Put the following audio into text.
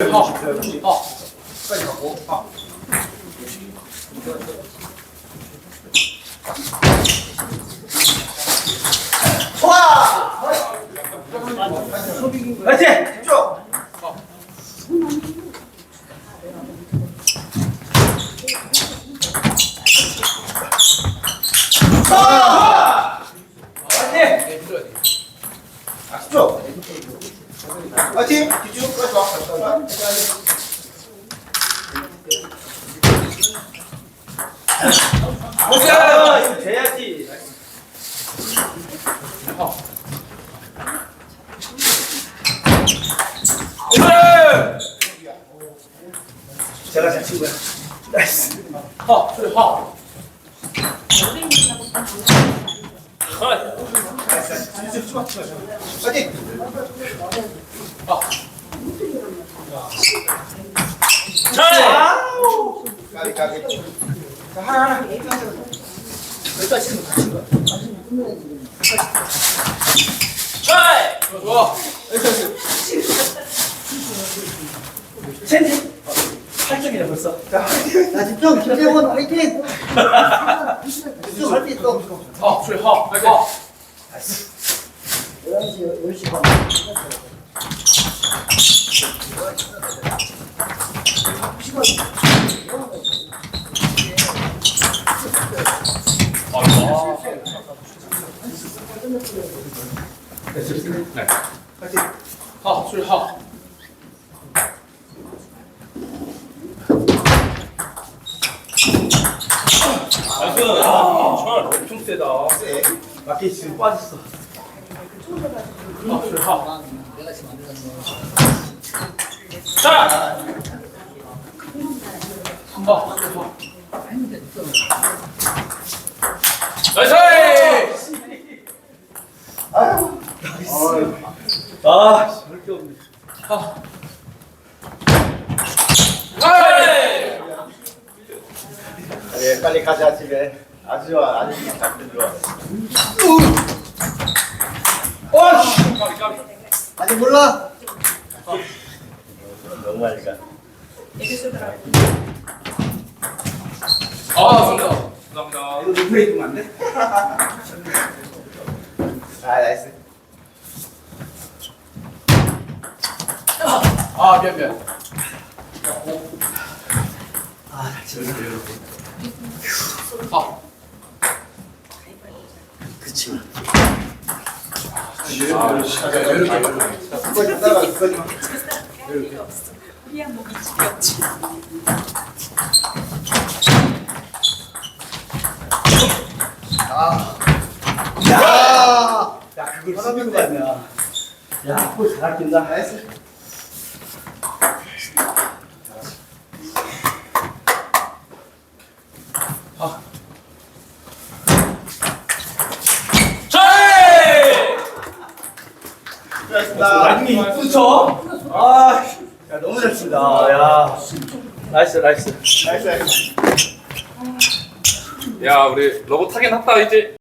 하, 하. 빨리 갖고. 하. 파이팅! 집중! 파이팅! 아, 집중! 파이팅! 집중! 빨리 와. 보자! 이거 돼야지. 제가 잘 친구야. 나이스. 하, 그래, 하. 파이팅! 아우! 까비 까비. 자, 하나 하나. 여기까지 거 다친 거야. 좋아, 좋아. 샌디. 8점이네 벌써. 자, 자 집중 김재원 화이팅 집중 할수 있어 하, 그래, 하, 하. 11시 10시 반 네. 하, 그래, 하. 나이스. 아, 엄청 세다. 세. 마켓 지금 빠졌어. 하, 그래, 하. 자. 하, 그래, 하. 나이스! 아유. 나이스. 아, 별게 없네. 하. 나이스! 예, 빨리 가자 집에. 아주 아주 좋아. 어씨! 까비, 까비. 아직 몰라 너무 하니까. 아, 감사합니다. 감사합니다. 이거 리플레이 두면 안 돼? 아, 나이스. 아, 미안, 미안. 아, 잘 치웠어. 하. 그치만. 아, 따라, 뭐 야, 그걸 쓰는 거 아니야. 야, 그거 잘 아낀다. 나이스. 자! 수고하셨습니다. 나중에 쳐. 아, 야, 너무 잘 친다. 야. 나이스, 나이스. 나이스, 나이스. 야, 우리 로봇 타긴 했다, 이제.